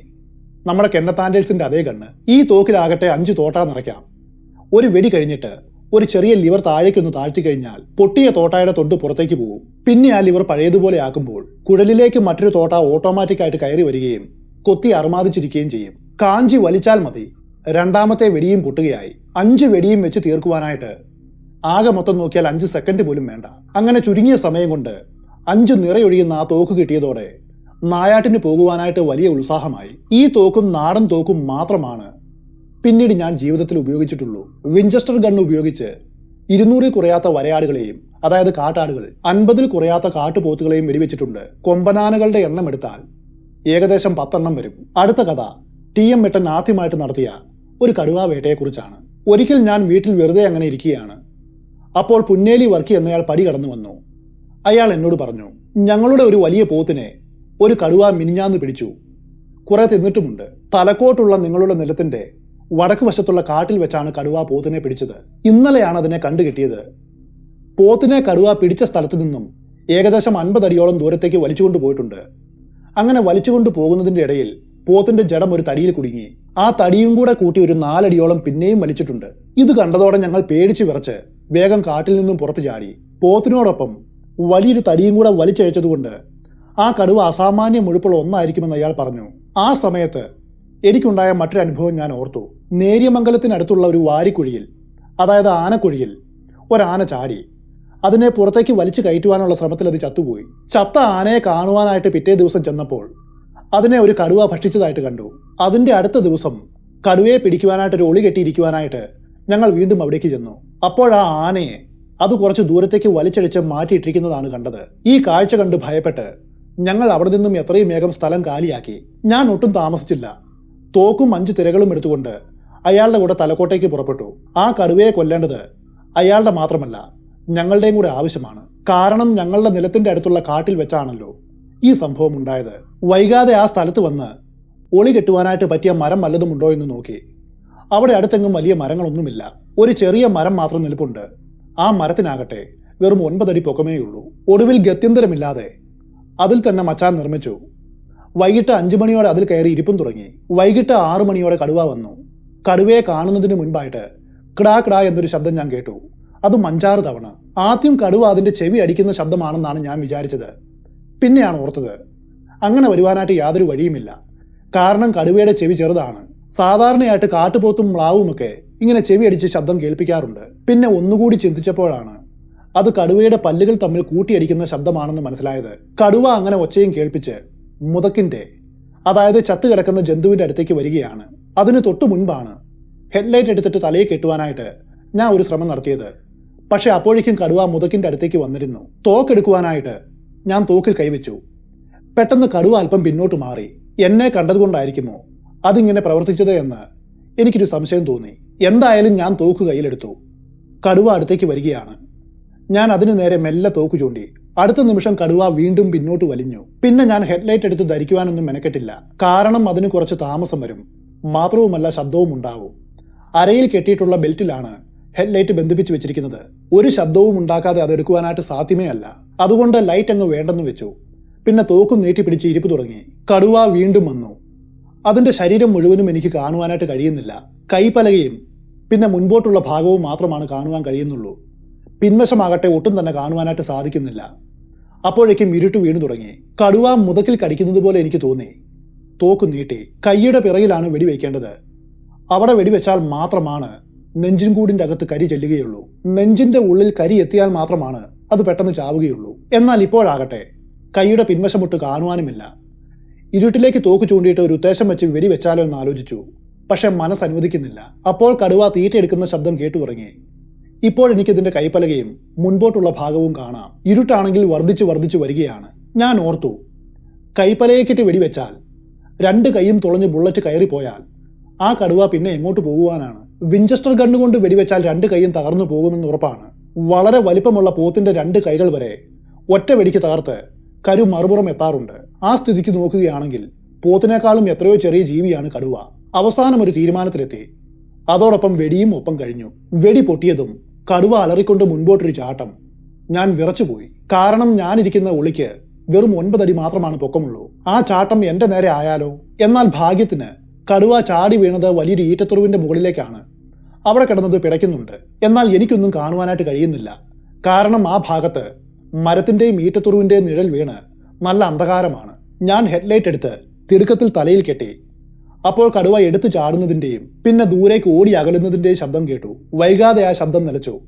നമ്മുടെ കെന്നത്താൻഡേഴ്സിന്റെ അതേ കണ്ണ്. ഈ തോക്കിലാകട്ടെ അഞ്ച് തോട്ടാ നിറയ്ക്കാം. ഒരു വെടി കഴിഞ്ഞിട്ട് ഒരു ചെറിയ ലിവർ താഴേക്കൊന്ന് താഴ്ത്തി കഴിഞ്ഞാൽ പൊട്ടിയ തോട്ടായുടെ തൊണ്ട് പുറത്തേക്ക് പോകും. പിന്നെ ആ ലിവർ പഴയതുപോലെ ആക്കുമ്പോൾ കുഴലിലേക്ക് മറ്റൊരു തോട്ട ഓട്ടോമാറ്റിക്കായിട്ട് കയറി വരികയും കൊത്തി അർമാദിച്ചിരിക്കുകയും ചെയ്യും. കാഞ്ചി വലിച്ചാൽ മതി. രണ്ടാമത്തെ വെടിയും പൊട്ടുകയായി. അഞ്ച് വെടിയും വെച്ച് തീർക്കുവാനായിട്ട് ആകെ മൊത്തം നോക്കിയാൽ അഞ്ച് സെക്കൻഡ് പോലും വേണ്ട. അങ്ങനെ ചുരുങ്ങിയ സമയം കൊണ്ട് അഞ്ച് നിറയൊഴിയുന്ന ആ തോക്ക് കിട്ടിയതോടെ നായാട്ടിന് പോകുവാനായിട്ട് വലിയ ഉത്സാഹമായി. ഈ തോക്കും നാടൻ തോക്കും മാത്രമാണ് പിന്നീട് ഞാൻ ജീവിതത്തിൽ ഉപയോഗിച്ചിട്ടുള്ളൂ. വിഞ്ചസ്റ്റർ ഗൺ ഉപയോഗിച്ച് ഇരുന്നൂറിൽ കുറയാത്ത വരയാടുകളെയും അതായത് കാട്ടാടുകൾ അൻപതിൽ കുറയാത്ത കാട്ടുപോത്തുകളെയും വെടിവെച്ചിട്ടുണ്ട്. കൊമ്പനാനകളുടെ എണ്ണം എടുത്താൽ ഏകദേശം പത്തെണ്ണം വരും. അടുത്ത കഥ. ടി. എം. മിട്ടൻ ആദ്യമായിട്ട് നടത്തിയ ഒരു കടുവാ വേട്ടയെക്കുറിച്ചാണ്. ഒരിക്കൽ ഞാൻ വീട്ടിൽ വെറുതെ അങ്ങനെ ഇരിക്കുകയാണ്. അപ്പോൾ പുന്നേലി വർക്കി എന്നയാൾ പടി കടന്നു വന്നു. അയാൾ എന്നോട് പറഞ്ഞു ഞങ്ങളുടെ ഒരു വലിയ പോത്തിനെ ഒരു കടുവ മിനിഞ്ഞാന്ന് പിടിച്ചു. കുറെ തിന്നിട്ടുമുണ്ട്. തലക്കോട്ടുള്ള നിങ്ങളുടെ നിലത്തിന്റെ വടക്ക് വശത്തുള്ള കാട്ടിൽ വെച്ചാണ് കടുവ പോത്തിനെ പിടിച്ചത്. ഇന്നലെയാണ് അതിനെ കണ്ടുകിട്ടിയത് പോത്തിനെ കടുവ പിടിച്ച സ്ഥലത്തു നിന്നും ഏകദേശം അൻപതടിയോളം ദൂരത്തേക്ക് വലിച്ചുകൊണ്ട് പോയിട്ടുണ്ട്. അങ്ങനെ വലിച്ചുകൊണ്ട് പോകുന്നതിന്റെ ഇടയിൽ പോത്തിന്റെ ജഡം ഒരു തടിയിൽ കുടുങ്ങി. ആ തടിയും കൂടെ കൂട്ടി ഒരു നാലടിയോളം പിന്നെയും വലിച്ചിട്ടുണ്ട്. ഇത് കണ്ടതോടെ ഞങ്ങൾ പേടിച്ചു വിറച്ച് വേഗം കാട്ടിൽ നിന്നും പുറത്തു ചാടി. പോത്തിനോടൊപ്പം വലിയൊരു തടിയും കൂടെ വലിച്ചഴിച്ചതുകൊണ്ട് ആ കടുവ അസാമാന്യ മുഴുപ്പുള്ള ഒന്നായിരിക്കുമെന്ന് അയാൾ പറഞ്ഞു. ആ സമയത്ത് എനിക്കുണ്ടായ മറ്റൊരു അനുഭവം ഞാൻ ഓർത്തു. നേര്യമംഗലത്തിനടുത്തുള്ള ഒരു വാരിക്കുഴിയിൽ അതായത് ആനക്കുഴിയിൽ ഒരാന ചാടി. അതിനെ പുറത്തേക്ക് വലിച്ചു കയറ്റുവാനുള്ള ശ്രമത്തിൽ അത് ചത്തുപോയി. ചത്ത ആനയെ കാണുവാനായിട്ട് പിറ്റേ ദിവസം ചെന്നപ്പോൾ അതിനെ ഒരു കടുവ ഭക്ഷിച്ചതായിട്ട് കണ്ടു. അതിന്റെ അടുത്ത ദിവസം കടുവയെ പിടിക്കുവാനായിട്ട് ഒരു ഒളി കെട്ടിയിരിക്കുവാനായിട്ട് ഞങ്ങൾ വീണ്ടും അവിടേക്ക് ചെന്നു. അപ്പോഴാ ആനയെ അത് കുറച്ച് ദൂരത്തേക്ക് വലിച്ചടിച്ച് മാറ്റിയിട്ടിരിക്കുന്നതാണ് കണ്ടത്. ഈ കാഴ്ച കണ്ട് ഭയപ്പെട്ട് ഞങ്ങൾ അവിടെ നിന്നും എത്രയും വേഗം സ്ഥലം കാലിയാക്കി. ഞാൻ ഒട്ടും താമസിച്ചില്ല. തോക്കും അഞ്ച് തിരകളും എടുത്തുകൊണ്ട് അയാളുടെ കൂടെ തലക്കോട്ടേക്ക് പുറപ്പെട്ടു. ആ കടുവയെ കൊല്ലേണ്ടത് അയാളുടെ മാത്രമല്ല ഞങ്ങളുടെയും കൂടെ ആവശ്യമാണ്. കാരണം ഞങ്ങളുടെ നിലത്തിന്റെ അടുത്തുള്ള കാട്ടിൽ വെച്ചാണല്ലോ ഈ സംഭവം ഉണ്ടായത്. വൈകാതെ ആ സ്ഥലത്ത് വന്ന് ഒളി കെട്ടുവാനായിട്ട് പറ്റിയ മരം വല്ലതും ഉണ്ടോ എന്ന് നോക്കി. അവിടെ അടുത്തെങ്ങും വലിയ മരങ്ങളൊന്നുമില്ല. ഒരു ചെറിയ മരം മാത്രം നിൽപ്പുണ്ട്. ആ മരത്തിനാകട്ടെ വെറും ഒൻപതടി പൊക്കമേയുള്ളൂ ഒടുവിൽ ഗത്യന്തരമില്ലാതെ അതിൽ തന്നെ മച്ചാൻ നിർമ്മിച്ചു. വൈകിട്ട് അഞ്ചു മണിയോടെ അതിൽ കയറി ഇരിപ്പും തുടങ്ങി. വൈകിട്ട് ആറു മണിയോടെ കടുവ വന്നു. കടുവയെ കാണുന്നതിന് മുൻപായിട്ട് കിടാ കിടാ എന്നൊരു ശബ്ദം ഞാൻ കേട്ടു. അത് അഞ്ചാറ് തവണ. ആദ്യം കടുവ അതിന്റെ ചെവി അടിക്കുന്ന ശബ്ദമാണെന്നാണ് ഞാൻ വിചാരിച്ചത്. പിന്നെയാണ് ഓർത്തത്. അങ്ങനെ വരുവാനായിട്ട് യാതൊരു വഴിയുമില്ല. കാരണം കടുവയുടെ ചെവി ചെറുതാണ്. സാധാരണയായിട്ട് കാട്ടുപോത്തും മ്ലാവുമൊക്കെ ഇങ്ങനെ ചെവി അടിച്ച് ശബ്ദം കേൾപ്പിക്കാറുണ്ട്. പിന്നെ ഒന്നുകൂടി ചിന്തിച്ചപ്പോഴാണ് അത് കടുവയുടെ പല്ലുകൾ തമ്മിൽ കൂട്ടിയടിക്കുന്ന ശബ്ദമാണെന്ന് മനസ്സിലായത്. കടുവ അങ്ങനെ ഒച്ചയും കേൾപ്പിച്ച് മുതക്കിന്റെ അതായത് ചത്തു കിടക്കുന്ന ജന്തുവിന്റെ അടുത്തേക്ക് വരികയാണ്. അതിന് തൊട്ടു മുൻപാണ് ഹെഡ്ലൈറ്റ് എടുത്തിട്ട് തലയിൽ കെട്ടുവാനായിട്ട് ഞാൻ ഒരു ശ്രമം നടത്തിയത്. പക്ഷെ അപ്പോഴേക്കും കടുവ മുതക്കിന്റെ അടുത്തേക്ക് വന്നിരുന്നു. തോക്കെടുക്കുവാനായിട്ട് ഞാൻ തോക്കിൽ കൈവച്ചു. പെട്ടെന്ന് കടുവ അല്പം പിന്നോട്ട് മാറി. എന്നെ കണ്ടതുകൊണ്ടായിരിക്കുമോ അതിങ്ങനെ പ്രവർത്തിച്ചത് എന്ന് എനിക്കൊരു സംശയം തോന്നി. എന്തായാലും ഞാൻ തോക്ക് കയ്യിലെടുത്തു. കടുവ അടുത്തേക്ക് വരികയാണ്. ഞാൻ അതിനു നേരെ മെല്ലെ തോക്ക് ചൂണ്ടി. അടുത്ത നിമിഷം കടുവ വീണ്ടും പിന്നോട്ട് വലിഞ്ഞു. പിന്നെ ഞാൻ ഹെഡ്ലൈറ്റ് എടുത്ത് ധരിക്കുവാനൊന്നും മെനക്കെട്ടില്ല. കാരണം അതിന് കുറച്ച് താമസം വരും. മാത്രവുമല്ല ശബ്ദവും ഉണ്ടാവും. അരയിൽ കെട്ടിയിട്ടുള്ള ബെൽറ്റിലാണ് ഹെഡ്ലൈറ്റ് ബന്ധിപ്പിച്ച് വെച്ചിരിക്കുന്നത്. ഒരു ശബ്ദവും ഉണ്ടാക്കാതെ അതെടുക്കുവാനായിട്ട് സാധ്യമേ അല്ല. അതുകൊണ്ട് ലൈറ്റ് അങ്ങ് വേണ്ടെന്ന് വെച്ചു. പിന്നെ തോക്കും നീട്ടിപ്പിടിച്ച് ഇരിപ്പ് തുടങ്ങി. കടുവ വീണ്ടും വന്നു. അതിന്റെ ശരീരം മുഴുവനും എനിക്ക് കാണുവാനായിട്ട് കഴിയുന്നില്ല. കൈപ്പലകയും പിന്നെ മുൻപോട്ടുള്ള ഭാഗവും മാത്രമാണ് കാണുവാൻ കഴിയുന്നുള്ളൂ. പിൻവശമാകട്ടെ ഒട്ടും തന്നെ കാണുവാനായിട്ട് സാധിക്കുന്നില്ല. അപ്പോഴേക്കും ഇരുട്ട് വീണു തുടങ്ങി. കടുവ മുതക്കിൽ കടിക്കുന്നത് പോലെ എനിക്ക് തോന്നി. തോക്ക് നീട്ടി കൈയുടെ പിറകിലാണ് വെടിവെക്കേണ്ടത്. അവിടെ വെടിവെച്ചാൽ മാത്രമാണ് നെഞ്ചിൻ കൂടിന്റെ അകത്ത് കരി ചെല്ലുകയുള്ളൂ. നെഞ്ചിന്റെ ഉള്ളിൽ കരി എത്തിയാൽ മാത്രമാണ് അത് പെട്ടെന്ന് ചാവുകയുള്ളൂ. എന്നാൽ ഇപ്പോഴാകട്ടെ കൈയുടെ പിൻവശമൊട്ട് കാണുവാനുമില്ല. ഇരുട്ടിലേക്ക് തോക്ക് ചൂണ്ടിയിട്ട് ഒരു ഉദ്ദേശം വെച്ച് വെടിവെച്ചാലോ എന്ന് ആലോചിച്ചു. പക്ഷെ മനസ്സ് അനുവദിക്കുന്നില്ല. അപ്പോൾ കടുവ തീറ്റയെടുക്കുന്ന ശബ്ദം കേട്ടു തുടങ്ങി. ഇപ്പോൾ കൈപ്പലകയും മുൻപോട്ടുള്ള ഭാഗവും കാണാം. ഇരുട്ടാണെങ്കിൽ വർദ്ധിച്ചു വർദ്ധിച്ചു വരികയാണ്. ഞാൻ ഓർത്തു കൈപ്പലയേക്കിട്ട് വെടിവെച്ചാൽ രണ്ട് കൈയും തുളഞ്ഞ് ബുള്ളറ്റ് കയറിപ്പോയാൽ ആ കടുവ പിന്നെ എങ്ങോട്ട് പോകുവാനാണ്? വിഞ്ചസ്റ്റർ ഗണ്ണ് കൊണ്ട് വെടിവെച്ചാൽ രണ്ട് കൈയും തകർന്നു പോകുമെന്ന് ഉറപ്പാണ്. വളരെ വലിപ്പമുള്ള പോത്തിന്റെ രണ്ട് കൈകൾ വരെ ഒറ്റ വെടിക്ക് തകർത്ത് കരു മറുപുറം എത്താറുണ്ട്. ആ സ്ഥിതിക്ക് നോക്കുകയാണെങ്കിൽ പോത്തിനേക്കാളും എത്രയോ ചെറിയ ജീവിയാണ് കടുവ. അവസാനം ഒരു തീരുമാനത്തിലെത്തി. അതോടൊപ്പം വെടിയും ഒപ്പം കഴിഞ്ഞു. വെടി പൊട്ടിയതും കടുവ അലറിക്കൊണ്ട് മുൻപോട്ടൊരു ചാട്ടം. ഞാൻ വിറച്ചുപോയി. കാരണം ഞാനിരിക്കുന്ന ഒളിക്ക് വെറും ഒൻപതടി മാത്രമാണ് പൊക്കമുള്ളൂ. ആ ചാട്ടം എന്റെ നേരെ ആയാലോ? എന്നാൽ ഭാഗ്യത്തിന് കടുവ ചാടി വീണത് വലിയൊരു ഈറ്റത്തുറുവിന്റെ മുകളിലേക്കാണ്. അവിടെ കിടന്നത് പിടയ്ക്കുന്നുണ്ട്. എന്നാൽ എനിക്കൊന്നും കാണുവാനായിട്ട് കഴിയുന്നില്ല. കാരണം ആ ഭാഗത്ത് മരത്തിന്റെയും ഈറ്റത്തുറുവിന്റെയും നിഴൽ വീണ് നല്ല അന്ധകാരമാണ്. ഞാൻ ഹെഡ്ലൈറ്റ് എടുത്ത് തിടുക്കത്തിൽ തലയിൽ കെട്ടി. അപ്പോൾ കടുവ എടുത്തു ചാടുന്നതിന്റെയും പിന്നെ ദൂരേക്ക് ഓടി അകലുന്നതിന്റെയും ശബ്ദം കേട്ടു. വൈകാതെ ആ ശബ്ദം നിലച്ചു.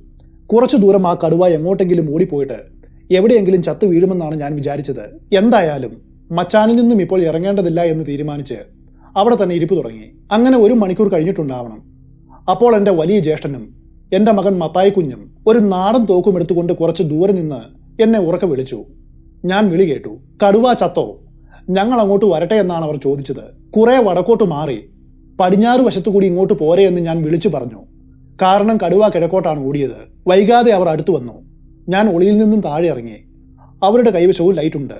കുറച്ചു ദൂരം ആ കടുവ എങ്ങോട്ടെങ്കിലും ഓടിപ്പോയിട്ട് എവിടെയെങ്കിലും ചത്തു വീഴുമെന്നാണ് ഞാൻ വിചാരിച്ചത്. എന്തായാലും മച്ചാനിൽ നിന്നും ഇപ്പോൾ ഇറങ്ങേണ്ടതില്ല എന്ന് തീരുമാനിച്ച് അവിടെ തന്നെ ഇരിപ്പ് തുടങ്ങി. അങ്ങനെ ഒരു മണിക്കൂർ കഴിഞ്ഞിട്ടുണ്ടാവണം. അപ്പോൾ എന്റെ വലിയ ജ്യേഷ്ഠനും എന്റെ മകൻ മത്തായി കുഞ്ഞും ഒരു നാടൻ തോക്കും എടുത്തുകൊണ്ട് കുറച്ച് ദൂരെ നിന്ന് എന്നെ ഉറക്കെ വിളിച്ചു. ഞാൻ വിളി കേട്ടു കടുവ ചത്തോ? ഞങ്ങൾ അങ്ങോട്ട് വരട്ടെ എന്നാണ് അവർ ചോദിച്ചത്. കുറെ വടക്കോട്ട് മാറി. പടിഞ്ഞാറ് വശത്തു കൂടി ഇങ്ങോട്ട് പോരെ എന്ന് ഞാൻ വിളിച്ചു പറഞ്ഞു. കാരണം കടുവ കിഴക്കോട്ടാണ് ഓടിയത്. വൈകാതെ അവർ അടുത്തു വന്നു. ഞാൻ ഒളിയിൽ നിന്നും താഴെ ഇറങ്ങി. അവരുടെ കൈവശവും ലൈറ്റുണ്ട്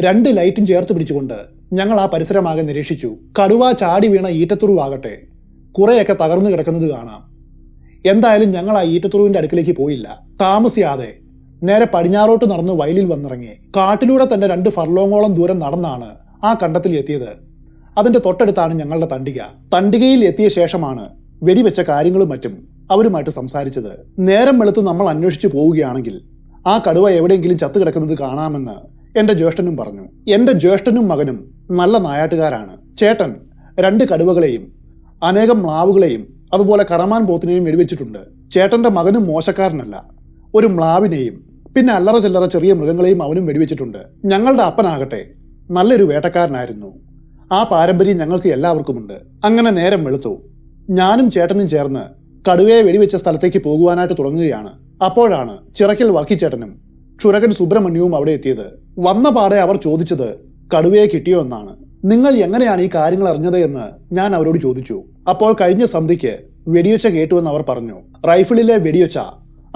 രണ്ട് ലൈറ്റും ചേർത്ത് പിടിച്ചുകൊണ്ട് ഞങ്ങൾ ആ പരിസരമാകെ നിരീക്ഷിച്ചു. കടുവ ചാടി വീണ ഈറ്റത്തുറുവാകട്ടെ കുറെയൊക്കെ തകർന്നു കിടക്കുന്നത് കാണാം. എന്തായാലും ഞങ്ങൾ ആ ഈറ്റത്തുറുവിന്റെ അടുക്കിലേക്ക് പോയില്ല. താമസിയാതെ നേരെ പടിഞ്ഞാറോട്ട് നടന്ന് വയലിൽ വന്നിറങ്ങി. കാട്ടിലൂടെ തന്നെ രണ്ട് ഫർലോങ്ങോളം ദൂരം നടന്നാണ് ആ കണ്ടത്തിൽ എത്തിയത്. അതിന്റെ തൊട്ടടുത്താണ് ഞങ്ങളുടെ തണ്ടിക. തണ്ടികയിൽ എത്തിയ ശേഷമാണ് വെടിവെച്ച കാര്യങ്ങളും മറ്റും. അവരുമായിട്ട് സംസാരിച്ചത്. നേരം വെളുത്ത് നമ്മൾ അന്വേഷിച്ചു പോവുകയാണെങ്കിൽ ആ കടുവ എവിടെയെങ്കിലും ചത്തു കിടക്കുന്നത് കാണാമെന്ന് എന്റെ ജ്യേഷ്ഠനും പറഞ്ഞു. എന്റെ ജ്യേഷ്ഠനും മകനും നല്ല നായാട്ടുകാരാണ്. ചേട്ടൻ രണ്ട് കടുവകളെയും അനേകം മ്ലാവുകളെയും അതുപോലെ കറമാൻ പോത്തിനെയും വെടിവെച്ചിട്ടുണ്ട്. ചേട്ടന്റെ മകനും മോശക്കാരനല്ല. ഒരു മ്ലാവിനെയും പിന്നെ അല്ലറ ചില്ലറ ചെറിയ മൃഗങ്ങളെയും അവനും വെടിവെച്ചിട്ടുണ്ട്. ഞങ്ങളുടെ അപ്പനാകട്ടെ നല്ലൊരു വേട്ടക്കാരനായിരുന്നു. ആ പാരമ്പര്യം ഞങ്ങൾക്ക് എല്ലാവർക്കുമുണ്ട്. അങ്ങനെ നേരം വെളുത്തു. ഞാനും ചേട്ടനും ചേർന്ന് കടുവയെ വെടിവെച്ച സ്ഥലത്തേക്ക് പോകുവാനായിട്ട് തുടങ്ങുകയാണ്. അപ്പോഴാണ് ചിറക്കൽ വർക്കിച്ചേട്ടനും ക്ഷുരകൻ സുബ്രഹ്മണ്യവും അവിടെ എത്തിയത്. വന്ന പാടെ അവർ ചോദിച്ചത് കടുവയെ കിട്ടിയോ എന്നാണ്. നിങ്ങൾ എങ്ങനെയാണ് ഈ കാര്യങ്ങൾ അറിഞ്ഞത് എന്ന് ഞാൻ അവരോട് ചോദിച്ചു. അപ്പോൾ കഴിഞ്ഞ സന്ധ്യയ്ക്ക് വെടിയൊച്ച കേട്ടുവെന്ന് അവർ പറഞ്ഞു റൈഫിളിലെ വെടിയൊച്ച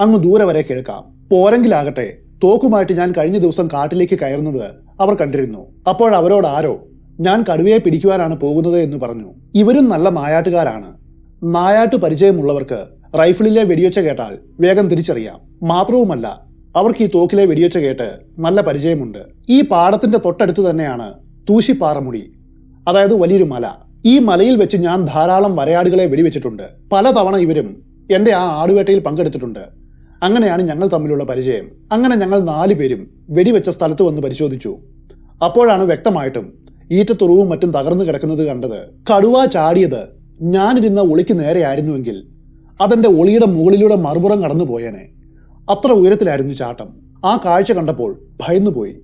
അങ്ങ് ദൂരെ വരെ കേൾക്കാം. പോരെങ്കിലാകട്ടെ തോക്കുമായിട്ട് ഞാൻ കഴിഞ്ഞ ദിവസം കാട്ടിലേക്ക് കയറുന്നത് അവർ കണ്ടിരുന്നു. അപ്പോൾ അവരോട് ആരോ ഞാൻ കടുവയെ പിടിക്കുവാനാണ് പോകുന്നത് എന്ന് പറഞ്ഞു. ഇവരും നല്ല നായാട്ടുകാരാണ് നായാട്ട് പരിചയമുള്ളവർക്ക് റൈഫിളിലെ വെടിയൊച്ച കേട്ടാൽ വേഗം തിരിച്ചറിയാം. മാത്രവുമല്ല അവർക്ക് ഈ തോക്കിലെ വെടിയൊച്ച കേട്ട് നല്ല പരിചയമുണ്ട്. ഈ പാടത്തിന്റെ തൊട്ടടുത്ത് തന്നെയാണ് തൂശിപ്പാറമുടി. അതായത് വലിയൊരു മല. ഈ മലയിൽ വെച്ച് ഞാൻ ധാരാളം വരയാടുകളെ വെടിവെച്ചിട്ടുണ്ട്. പലതവണ ഇവരും എന്റെ ആ ആടുവേട്ടയിൽ പങ്കെടുത്തിട്ടുണ്ട്. അങ്ങനെയാണ് ഞങ്ങൾ തമ്മിലുള്ള പരിചയം. അങ്ങനെ ഞങ്ങൾ നാലു പേരും വെടിവെച്ച സ്ഥലത്ത് വന്ന് പരിശോധിച്ചു. അപ്പോഴാണ് വ്യക്തമായിട്ടും ഈറ്റത്തുറവും മറ്റും തകർന്നു കിടക്കുന്നത് കണ്ടത് കടുവ ചാടിയത് ഞാനിരുന്ന ഒളിക്ക് നേരെയായിരുന്നുവെങ്കിൽ അതെന്റെ ഒളിയുടെ മുകളിലൂടെ മറുപുറം കടന്നു പോയേനെ അത്ര ഉയരത്തിലായിരുന്നു ചാട്ടം. ആ കാഴ്ച കണ്ടപ്പോൾ ഭയന്നുപോയി.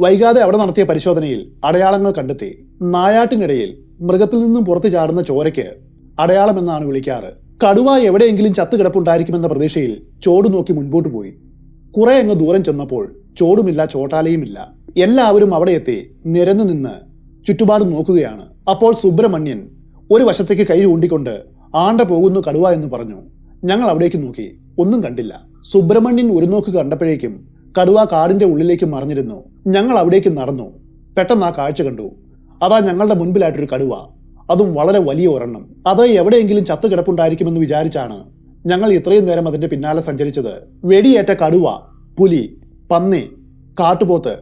വൈകാതെ അവിടെ നടത്തിയ പരിശോധനയിൽ അടയാളങ്ങൾ കണ്ടെത്തി. നായാട്ടിനിടയിൽ മൃഗത്തിൽ നിന്നും പുറത്തു ചാടുന്ന ചോരയ്ക്ക് അടയാളം എന്നാണ് വിളിക്കാറ്. കടുവ എവിടെയെങ്കിലും ചത്തു കിടപ്പുണ്ടായിരിക്കുമെന്ന പ്രതീക്ഷയിൽ ചോട് നോക്കി മുൻപോട്ട് പോയി. കുറെ അങ്ങ് ദൂരം ചെന്നപ്പോൾ ചോടുമില്ല ചോട്ടാലയുമില്ല. എല്ലാവരും അവിടെ എത്തി നിരന്നു നിന്ന് ചുറ്റുപാട് നോക്കുകയാണ്. അപ്പോൾ സുബ്രഹ്മണ്യൻ ഒരു വശത്തേക്ക് കൈ ചൂണ്ടിക്കൊണ്ട് ആണ്ട പോകുന്നു കടുവ എന്ന് പറഞ്ഞു. ഞങ്ങൾ അവിടേക്ക് നോക്കി. ഒന്നും കണ്ടില്ല. സുബ്രഹ്മണ്യൻ ഒരു നോക്ക് കണ്ടപ്പോഴേക്കും കടുവ കാടിന്റെ ഉള്ളിലേക്ക് മറിഞ്ഞിരുന്നു. ഞങ്ങൾ അവിടേക്ക് നടന്നു. പെട്ടെന്ന് ആ കാഴ്ച കണ്ടു. അതാ ഞങ്ങളുടെ മുൻപിലായിട്ടൊരു കടുവ. അതും വളരെ വലിയ ഒരെണ്ണം. അത് എവിടെയെങ്കിലും ചത്തു കിടപ്പുണ്ടായിരിക്കുമെന്ന് വിചാരിച്ചാണ് ഞങ്ങൾ ഇത്രയും നേരം അതിന്റെ പിന്നാലെ സഞ്ചരിച്ചത്. വെടിയേറ്റ കടുവ പുലി പന്നി കാട്ടുപോത്ത്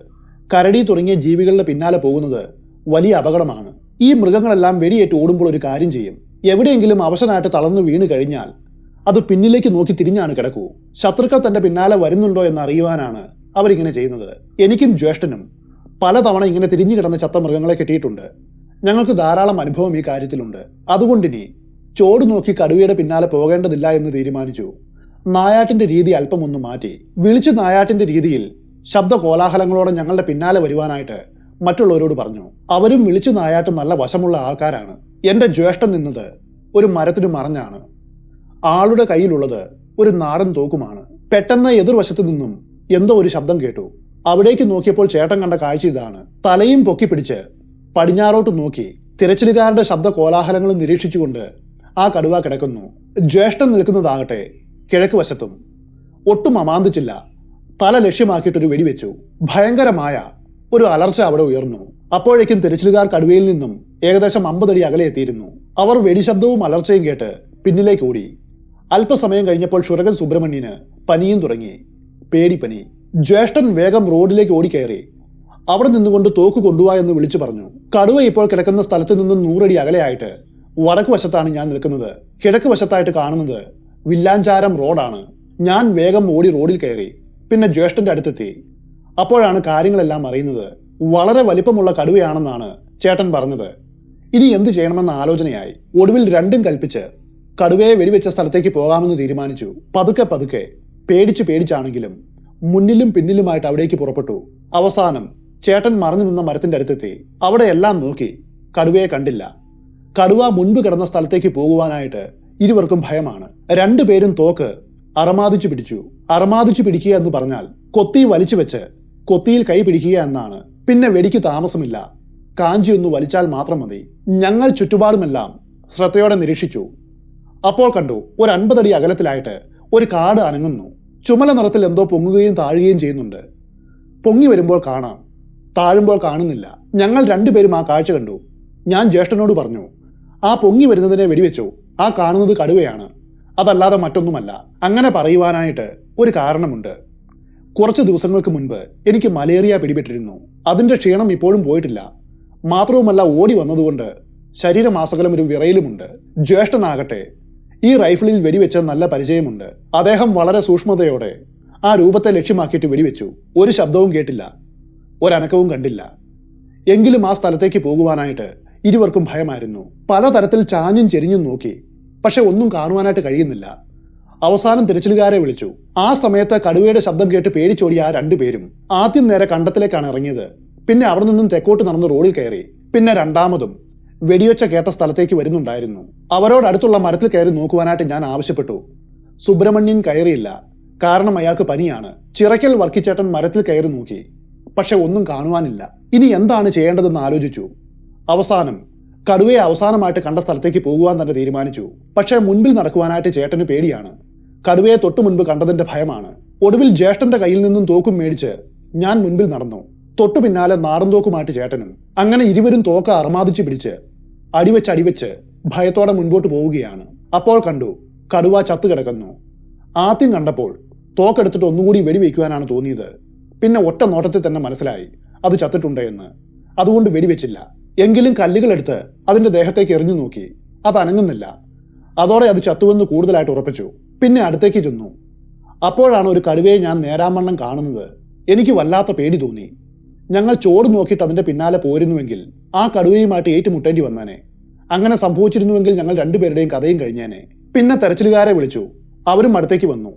കരടി തുടങ്ങിയ ജീവികളുടെ പിന്നാലെ പോകുന്നത് വലിയ അപകടമാണ്. ഈ മൃഗങ്ങളെല്ലാം വെടിയേറ്റ് ഓടുമ്പോൾ ഒരു കാര്യം ചെയ്യും. എവിടെയെങ്കിലും അവശനായിട്ട് തളർന്നു വീണ് കഴിഞ്ഞാൽ അത് പിന്നിലേക്ക് നോക്കി തിരിഞ്ഞാണ് കിടക്കൂ. ശത്രുക്കൾ തന്റെ പിന്നാലെ വരുന്നുണ്ടോ എന്ന് അറിയുവാനാണ് അവരിങ്ങനെ ചെയ്യുന്നത്. എനിക്കും ജ്യേഷ്ഠനും പലതവണ ഇങ്ങനെ തിരിഞ്ഞു കിടന്ന ചത്ത മൃഗങ്ങളെ കിട്ടിയിട്ടുണ്ട്. ഞങ്ങൾക്ക് ധാരാളം അനുഭവം ഈ കാര്യത്തിലുണ്ട്. അതുകൊണ്ടിനി ചോട് നോക്കി കടുവയുടെ പിന്നാലെ പോകേണ്ടതില്ല എന്ന് തീരുമാനിച്ചു. നായാട്ടിന്റെ രീതി അല്പം ഒന്ന് മാറ്റി. വിളിച്ച് നായാട്ടിന്റെ രീതിയിൽ ശബ്ദ കോലാഹലങ്ങളോടെ ഞങ്ങളുടെ പിന്നാലെ വരുവാനായിട്ട് മറ്റുള്ളവരോട് പറഞ്ഞു അവരും വിളിച്ചു നായാട്ട് നല്ല വശമുള്ള ആൾക്കാരാണ്. എന്റെ ജ്യേഷ്ഠൻ നിന്നത് ഒരു മരത്തിന് മറഞ്ഞാണ്. ആളുടെ കയ്യിലുള്ളത് ഒരു നാടൻ തോക്കുമാണ്. പെട്ടെന്ന് എതിർവശത്തു നിന്നും എന്തോ ഒരു ശബ്ദം കേട്ടു. അവിടേക്ക് നോക്കിയപ്പോൾ ചേട്ടൻ കണ്ട കാഴ്ച ഇതാണ്. തലയും പൊക്കി പിടിച്ച് പടിഞ്ഞാറോട്ട് നോക്കി തിരച്ചിലുകാരുടെ ശബ്ദ കോലാഹലങ്ങളും നിരീക്ഷിച്ചുകൊണ്ട് ആ കടുവ കിടക്കുന്നു. ജ്യേഷ്ഠൻ നിൽക്കുന്നതാകട്ടെ കിഴക്ക് വശത്തും. ഒട്ടും അമാന്തിച്ചില്ല. തല ലക്ഷ്യമാക്കിയിട്ടൊരു വെടിവെച്ചു. ഭയങ്കരമായ ഒരു അലർച്ച അവിടെ ഉയർന്നു. അപ്പോഴേക്കും തിരച്ചിലുകാർ കടുവയിൽ നിന്നും ഏകദേശം അമ്പതടി അകലെ എത്തിയിരുന്നു. അവർ വെടിശബ്ദവും അലർച്ചയും കേട്ട് പിന്നിലേക്ക് ഓടി. അല്പസമയം കഴിഞ്ഞപ്പോൾ ഷുരകൻ സുബ്രഹ്മണ്യന് പനിയും തുടങ്ങി. പേടിപ്പനി ജ്യേഷ്ഠൻ വേഗം റോഡിലേക്ക് ഓടിക്കയറി. അവിടെ നിന്നുകൊണ്ട് തോക്ക് കൊണ്ടുവാ എന്ന് വിളിച്ചു പറഞ്ഞു. കടുവ ഇപ്പോൾ കിടക്കുന്ന സ്ഥലത്ത് നിന്നും നൂറടി അകലെയായിട്ട് വടക്ക് വശത്താണ് ഞാൻ നിൽക്കുന്നത്. കിഴക്ക് വശത്തായിട്ട് കാണുന്നത് വില്ലാഞ്ചാരം റോഡാണ്. ഞാൻ വേഗം ഓടി റോഡിൽ കയറി. പിന്നെ ജ്യേഷ്ഠന്റെ അടുത്തെത്തി. അപ്പോഴാണ് കാര്യങ്ങളെല്ലാം അറിയുന്നത്. വളരെ വലിപ്പമുള്ള കടുവയാണെന്നാണ് ചേട്ടൻ പറഞ്ഞത്. ഇനി എന്ത് ചെയ്യണമെന്ന ആലോചനയായി. ഒടുവിൽ രണ്ടും കൽപ്പിച്ച് കടുവയെ വെടിവെച്ച സ്ഥലത്തേക്ക് പോകാമെന്ന് തീരുമാനിച്ചു. പതുക്കെ പതുക്കെ പേടിച്ചു പേടിച്ചാണെങ്കിലും മുന്നിലും പിന്നിലുമായിട്ട് അവിടേക്ക് പുറപ്പെട്ടു. അവസാനം ചേട്ടൻ മറഞ്ഞു നിന്ന മരത്തിന്റെ അടുത്തെത്തി. അവിടെ എല്ലാം നോക്കി കടുവയെ കണ്ടില്ല. കടുവ മുൻപ് കിടന്ന സ്ഥലത്തേക്ക് പോകുവാനായിട്ട് ഇരുവർക്കും ഭയമാണ്. രണ്ടുപേരും തോക്ക് അറമാദിച്ചു പിടിച്ചു. അറമാദിച്ചു പിടിക്കുക എന്ന് പറഞ്ഞാൽ കൊത്തി വലിച്ചു വെച്ച് കൊത്തിയിൽ കൈ പിടിക്കുക എന്നാണ്. പിന്നെ വെടിക്ക് താമസമില്ല. കാഞ്ചി ഒന്ന് വലിച്ചാൽ മാത്രം മതി. ഞങ്ങൾ ചുറ്റുപാടുമെല്ലാം ശ്രദ്ധയോടെ നിരീക്ഷിച്ചു. അപ്പോൾ കണ്ടു ഒരു അൻപതടി അകലത്തിലായിട്ട് ഒരു കാട് അനങ്ങുന്നു. ചുമല നിറത്തിൽ എന്തോ പൊങ്ങുകയും താഴുകയും ചെയ്യുന്നുണ്ട്. പൊങ്ങി വരുമ്പോൾ കാണാം. താഴുമ്പോൾ കാണുന്നില്ല. ഞങ്ങൾ രണ്ടുപേരും ആ കാഴ്ച കണ്ടു. ഞാൻ ജ്യേഷ്ഠനോട് പറഞ്ഞു ആ പൊങ്ങി വരുന്നതിനെ വെടിവെച്ചു. ആ കാണുന്നത് കടുവയാണ്. അതല്ലാതെ മറ്റൊന്നുമല്ല. അങ്ങനെ പറയുവാനായിട്ട് ഒരു കാരണമുണ്ട്. കുറച്ച് ദിവസങ്ങൾക്ക് മുൻപ് എനിക്ക് മലേറിയ പിടിപെട്ടിരുന്നു. അതിന്റെ ക്ഷീണം ഇപ്പോഴും പോയിട്ടില്ല. മാത്രവുമല്ല ഓടി വന്നതുകൊണ്ട് ശരീരമാസകലം ഒരു വിറയിലുമുണ്ട്. ജ്യേഷ്ഠനാകട്ടെ ഈ റൈഫിളിൽ വെടിവെച്ച നല്ല പരിചയമുണ്ട്. അദ്ദേഹം വളരെ സൂക്ഷ്മതയോടെ ആ രൂപത്തെ ലക്ഷ്യമാക്കിയിട്ട് വെടിവെച്ചു. ഒരു ശബ്ദവും കേട്ടില്ല. ഒരനക്കവും കണ്ടില്ല. എങ്കിലും ആ സ്ഥലത്തേക്ക് പോകുവാനായിട്ട് ഇരുവർക്കും ഭയമായിരുന്നു. പലതരത്തിൽ ചാഞ്ഞും ചെരിഞ്ഞും നോക്കി. പക്ഷെ ഒന്നും കാണുവാനായിട്ട് കഴിയുന്നില്ല. അവസാനം തിരച്ചിലുകാരെ വിളിച്ചു. ആ സമയത്ത് കടുവയുടെ ശബ്ദം കേട്ട് പേടിച്ചോടി ആ രണ്ടുപേരും ആദ്യം നേരെ കണ്ടത്തിലേക്കാണ് ഇറങ്ങിയത്. പിന്നെ അവിടെ നിന്നും തെക്കോട്ട് നടന്ന് റോഡിൽ കയറി. പിന്നെ രണ്ടാമതും വെടിയൊച്ച കേട്ട സ്ഥലത്തേക്ക് വരുന്നുണ്ടായിരുന്നു. അവരോട് അടുത്തുള്ള മരത്തിൽ കയറി നോക്കുവാനായിട്ട് ഞാൻ ആവശ്യപ്പെട്ടു. സുബ്രഹ്മണ്യൻ കയറിയില്ല. കാരണം അയാൾക്ക് പനിയാണ്. ചിറക്കൽ വർക്കിച്ചേട്ടൻ മരത്തിൽ കയറി നോക്കി. പക്ഷെ ഒന്നും കാണുവാനില്ല. ഇനി എന്താണ് ചെയ്യേണ്ടതെന്ന് ആലോചിച്ചു. അവസാനം കടുവയെ അവസാനമായിട്ട് കണ്ട സ്ഥലത്തേക്ക് പോകുവാൻ തന്നെ തീരുമാനിച്ചു. പക്ഷേ മുൻപിൽ നടക്കുവാനായിട്ട് ചേട്ടന് പേടിയാണ്. കടുവയെ തൊട്ടു മുൻപ് കണ്ടതിന്റെ ഭയമാണ്. ഒടുവിൽ ജ്യേഷ്ഠന്റെ കയ്യിൽ നിന്നും തോക്കും മേടിച്ച് ഞാൻ മുൻപിൽ നടന്നു. തൊട്ടു പിന്നാലെ നാടൻ തോക്കുമായിട്ട് ചേട്ടനും അങ്ങനെ ഇരുവരും തോക്ക് അർമാദിച്ച് പിടിച്ച് അടിവെച്ച് അടിവെച്ച് ഭയത്തോടെ മുൻപോട്ട് പോവുകയാണ്. അപ്പോൾ കണ്ടു കടുവ ചത്തു കിടക്കുന്നു. ആദ്യം കണ്ടപ്പോൾ തോക്കെടുത്തിട്ട് ഒന്നുകൂടി വെടിവെക്കുവാനാണ് തോന്നിയത്. പിന്നെ ഒറ്റ നോട്ടത്തിൽ തന്നെ മനസ്സിലായി അത് ചത്തിട്ടുണ്ട് എന്ന്. അതുകൊണ്ട് വെടിവെച്ചില്ല. എങ്കിലും കല്ലുകളെടുത്ത് അതിന്റെ ദേഹത്തേക്ക് എറിഞ്ഞു നോക്കി. അത് അനങ്ങുന്നില്ല. അതോടെ അത് ചത്തുവെന്ന് കൂടുതലായിട്ട് ഉറപ്പിച്ചു. പിന്നെ അടുത്തേക്ക് ചെന്നു. അപ്പോഴാണ് ഒരു കടുവയെ ഞാൻ നേരാമണ്ണം കാണുന്നത്. എനിക്ക് വല്ലാത്ത പേടി തോന്നി. ഞങ്ങൾ ചോട് നോക്കിയിട്ട് അതിന്റെ പിന്നാലെ പോരുന്നുവെങ്കിൽ ആ കടുവയുമായിട്ട് ഏറ്റുമുട്ടേണ്ടി വന്നേനെ. അങ്ങനെ സംഭവിച്ചിരുന്നുവെങ്കിൽ ഞങ്ങൾ രണ്ടുപേരുടെയും കഥയും കഴിഞ്ഞേനെ. പിന്നെ തെരച്ചിലുകാരെ വിളിച്ചു. അവരും അടുത്തേക്ക് വന്നു.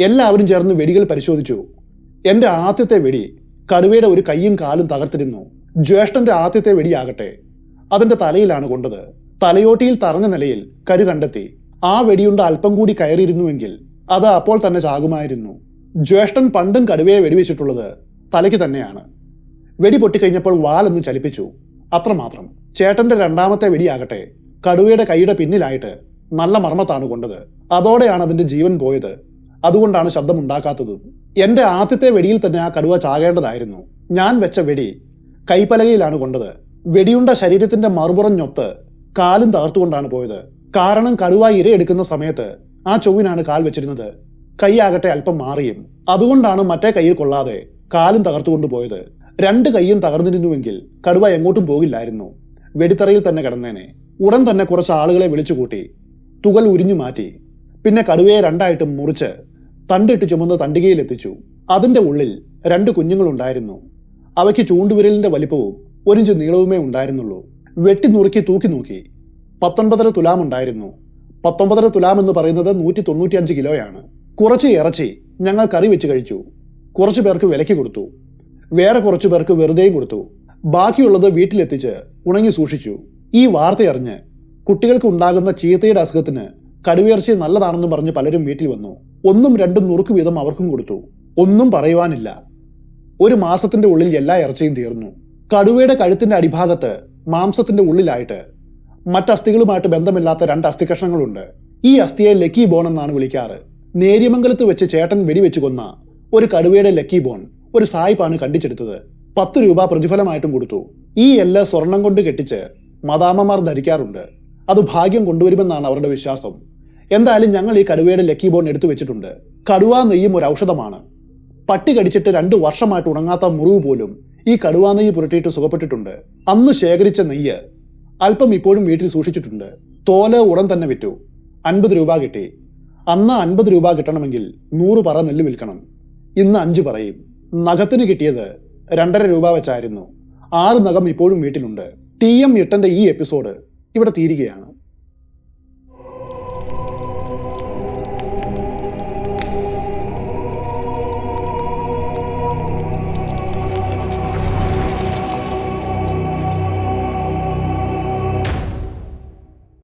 എല്ലാവരും ചേർന്ന് വെടികൾ പരിശോധിച്ചു. എന്റെ ആദ്യത്തെ വെടി കടുവയുടെ ഒരു കൈയും കാലും തകർത്തിരുന്നു. ജ്യേഷ്ഠന്റെ ആദ്യത്തെ വെടിയാകട്ടെ. അതിന്റെ തലയിലാണ് കൊണ്ടത്. തലയോട്ടിയിൽ തറഞ്ഞ നിലയിൽ കരു കണ്ടെത്തി. ആ വെടിയുണ്ട അല്പം കൂടി കയറിയിരുന്നുവെങ്കിൽ അത് അപ്പോൾ തന്നെ ചാകുമായിരുന്നു. ജ്യേഷ്ഠൻ പണ്ടും കടുവയെ വെടിവെച്ചിട്ടുള്ളത് തലയ്ക്ക് തന്നെയാണ്. വെടി പൊട്ടിക്കഴിഞ്ഞപ്പോൾ വാലൊന്ന് ചലിപ്പിച്ചു. അത്രമാത്രം. ചേട്ടന്റെ രണ്ടാമത്തെ വെടിയാകട്ടെ കടുവയുടെ കൈയുടെ പിന്നിലായിട്ട് നല്ല മർമ്മത്താണ് കൊണ്ടത്. അതോടെയാണ് അതിന്റെ ജീവൻ പോയത്. അതുകൊണ്ടാണ് ശബ്ദമുണ്ടാക്കാത്തതും. എന്റെ ആദ്യത്തെ വെടിയിൽ തന്നെ ആ കടുവ ചാകേണ്ടതായിരുന്നു. ഞാൻ വെച്ച വെടി കൈപ്പലകയിലാണ് കൊണ്ടത്. വെടിയുണ്ട ശരീരത്തിന്റെ മറുപുറഞ്ഞൊത്ത് കാലും തകർത്തുകൊണ്ടാണ് പോയത്. കാരണം കടുവ ഇരയെടുക്കുന്ന സമയത്ത് ആ ചൊവ്വിനാണ് കാൽ വെച്ചിരുന്നത്. കൈയാകട്ടെ അല്പം മാറിയും. അതുകൊണ്ടാണ് മറ്റേ കൈയിൽ കൊള്ളാതെ കാലും തകർത്തുകൊണ്ട് പോയത്. രണ്ട് കൈയും തകർന്നിരുന്നുവെങ്കിൽ കടുവ എങ്ങോട്ടും പോകില്ലായിരുന്നു. വെടിത്തറയിൽ തന്നെ കിടന്നേനെ. ഉടൻ തന്നെ കുറച്ച് ആളുകളെ വിളിച്ചുകൂട്ടി തുകൽ ഉരിഞ്ഞു മാറ്റി. പിന്നെ കടുവയെ രണ്ടായിട്ട് മുറിച്ച് തണ്ടിട്ട് ചുമന്ന് തണ്ടികയിൽ എത്തിച്ചു അതിന്റെ ഉള്ളിൽ രണ്ട് കുഞ്ഞുങ്ങളുണ്ടായിരുന്നു. അവയ്ക്ക് ചൂണ്ടുവിരലിന്റെ വലിപ്പവും ഒരിഞ്ച് നീളവുമേ ഉണ്ടായിരുന്നുള്ളൂ. വെട്ടി നുറുക്കി തൂക്കി നോക്കി. പത്തൊൻപതര തുലാം ഉണ്ടായിരുന്നു. പത്തൊമ്പതര തുലാം എന്ന് പറയുന്നത് നൂറ്റി തൊണ്ണൂറ്റിയഞ്ച് കിലോയാണ്. കുറച്ച് ഇറച്ചി ഞങ്ങൾ കറി വെച്ച് കഴിച്ചു. കുറച്ചു പേർക്ക് വിലയ്ക്ക് കൊടുത്തു. വേറെ കുറച്ചു പേർക്ക് വെറുതെയും കൊടുത്തു. ബാക്കിയുള്ളത് വീട്ടിലെത്തിച്ച് ഉണങ്ങി സൂക്ഷിച്ചു. ഈ വാർത്തയറിഞ്ഞ് കുട്ടികൾക്ക് ഉണ്ടാകുന്ന ചീത്തയുടെ അസുഖത്തിന് കടുവേർച്ചി നല്ലതാണെന്ന് പറഞ്ഞ് പലരും വീട്ടിൽ വന്നു. ഒന്നും രണ്ടും നുറുക്ക് വീതം അവർക്കും കൊടുത്തു. ഒന്നും പറയുവാനില്ല. ഒരു മാസത്തിന്റെ ഉള്ളിൽ എല്ലാ ഇറച്ചിയും തീർന്നു. കടുവയുടെ കഴുത്തിന്റെ അടിഭാഗത്ത് മാംസത്തിന്റെ ഉള്ളിലായിട്ട് മറ്റസ്ഥികളുമായിട്ട് ബന്ധമില്ലാത്ത രണ്ട് അസ്ഥി കഷ്ണങ്ങളുണ്ട് ഈ അസ്ഥിയെ ലക്കി ബോൺ എന്നാണ് വിളിക്കാറ്. നേര്യമംഗലത്ത് വെച്ച് ചേട്ടൻ വെടിവെച്ച് കൊന്ന ഒരു കടുവയുടെ ലക്കി ബോൺ ഒരു സായിപ്പാണ് കണ്ടിച്ചെടുത്തത്. പത്ത് രൂപ പ്രതിഫലമായിട്ടും കൊടുത്തു. ഈ എല്ലാ സ്വർണം കൊണ്ട് കെട്ടിച്ച് മദാമ്മമാർ ധരിക്കാറുണ്ട്. അത് ഭാഗ്യം കൊണ്ടുവരുമെന്നാണ് അവരുടെ വിശ്വാസം. എന്തായാലും ഞങ്ങൾ ഈ കടുവയുടെ ലക്കി ബോൺ എടുത്തു വെച്ചിട്ടുണ്ട്. കടുവ നെയ്യും ഒരു ഔഷധമാണ്. പട്ടി കടിച്ചിട്ട് രണ്ടു വർഷമായിട്ട് ഉണങ്ങാത്ത മുറിവ് പോലും ഈ കടുവാ നെയ്യ് പുരട്ടിയിട്ട് സുഖപ്പെട്ടിട്ടുണ്ട്. അന്ന് ശേഖരിച്ച നെയ്യ് അല്പം ഇപ്പോഴും വീട്ടിൽ സൂക്ഷിച്ചിട്ടുണ്ട്. തോൽ ഉടൻ തന്നെ വിറ്റു. അൻപത് രൂപ കിട്ടി. അന്ന് അൻപത് രൂപ കിട്ടണമെങ്കിൽ നൂറ് പറ നെല്ല് വിൽക്കണം. ഇന്ന് അഞ്ച് പറയും. നഖത്തിന് കിട്ടിയത് രണ്ടര രൂപ വെച്ചായിരുന്നു. ആറ് നഖം ഇപ്പോഴും വീട്ടിലുണ്ട്. ടി എം ഈ എപ്പിസോഡ് ഇവിടെ തീരുകയാണ്.